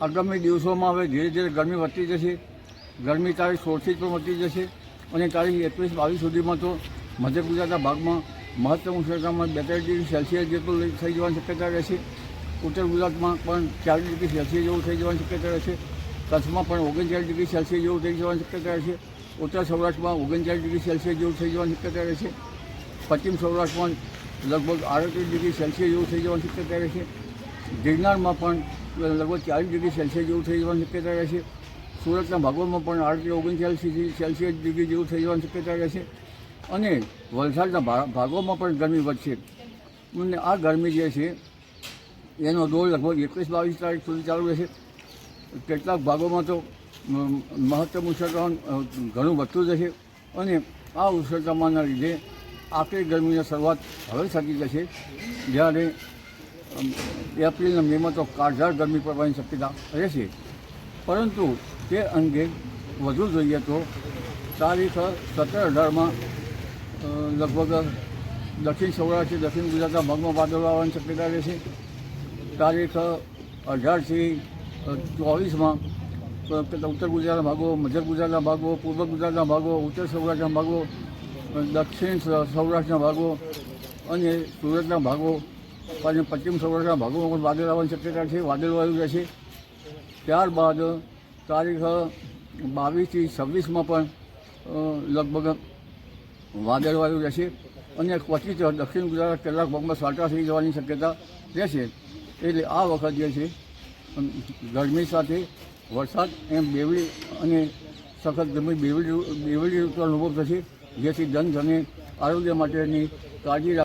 આગામી દિવસોમાં હવે ધીરે ધીરે ગરમી વધતી જશે. ગરમી તારીખ સોળથી પણ વધતી જશે અને તારીખ એકવીસ બાવીસ સુધીમાં તો મધ્ય ગુજરાતના ભાગમાં મહત્તમ ઉષ્ણતામાં બેતાલીસ ડિગ્રી સેલ્સિયસ જેટલું થઈ જવાની શક્યતા રહેશે. ઉત્તર ગુજરાતમાં પણ ચાલીસ ડિગ્રી સેલ્સિયસ જેવું થઈ જવાની શક્યતા રહેશે. કચ્છમાં પણ ઓગણચાલીસ ડિગ્રી સેલ્સિયસ જેવું થઈ જવાની શક્યતા રહેશે. ઉત્તર સૌરાષ્ટ્રમાં ઓગણચાલીસ ડિગ્રી સેલ્સિયસ જેવું થઈ જવાની શક્યતા રહેશે. પશ્ચિમ સૌરાષ્ટ્રમાં લગભગ આડત્રીસ ડિગ્રી સેલ્સિયસ જેવું થઈ જવાની શક્યતા રહેશે. ગિરનારમાં પણ લગભગ ચાલીસ ડિગ્રી સેલ્સિયસ જેવું થઈ જવાની શક્યતા રહેશે સુરતના ભાગોળમાં પણ આઠથી ઓગણચાલીસથી સેલ્સિયસ ડિગ્રી જેવું થઈ જવાની શક્યતા રહેશે અને વલસાડના ભાગોમાં પણ ગરમી વધશે. અને આ ગરમી જે છે, એનો દોર લગભગ એકવીસ બાવીસ તારીખ સુધી ચાલુ રહેશે. કેટલાક ભાગોમાં તો મહત્તમ ઉષ્ણતામાન ઘણું વધતું જશે અને આ ઉષ્ણતામાનના લીધે આખરી ગરમીની શરૂઆત હવે થતી જશે જ્યારે એપ્રિલના મેમાં તો કાળઝાળ ગરમી પડવાની શક્યતા રહેશે પરંતુ તે અંગે વધુ જોઈએ તો તારીખ સત્તર અઢારમાં લગભગ દક્ષિણ સૌરાષ્ટ્ર દક્ષિણ ગુજરાતના ભાગમાં વાદળો આવવાની શક્યતા રહેશે તારીખ અઢારથી ચોવીસમાં ઉત્તર ગુજરાતના ભાગો, મધ્ય ગુજરાતના ભાગો, પૂર્વ ગુજરાતના ભાગો, ઉત્તર સૌરાષ્ટ્રના ભાગો દક્ષિણ સૌરાષ્ટ્રના ભાગો અને સુરતના ભાગો અને પશ્ચિમ સૌરાષ્ટ્રના ભાગોમાં પણ વાદળ આવવાની શક્યતા છે વાદળવાયુ રહેશે ત્યારબાદ તારીખ બાવીસથી છવ્વીસમાં પણ લગભગ લગભગ વાદળવાયુ રહેશે અને ક્વચિત દક્ષિણ ગુજરાત કેટલાક ભાગમાં સાટા થઈ જવાની શક્યતા રહેશે એટલે આ વખત જે છે, ગરમી સાથે વરસાદ એમ બેવડી અને સખત ગરમી બેવડી બેવડી ઋતુ અનુભવ થશે, જેથી જનધને આરોગ્ય માટેની કાળજી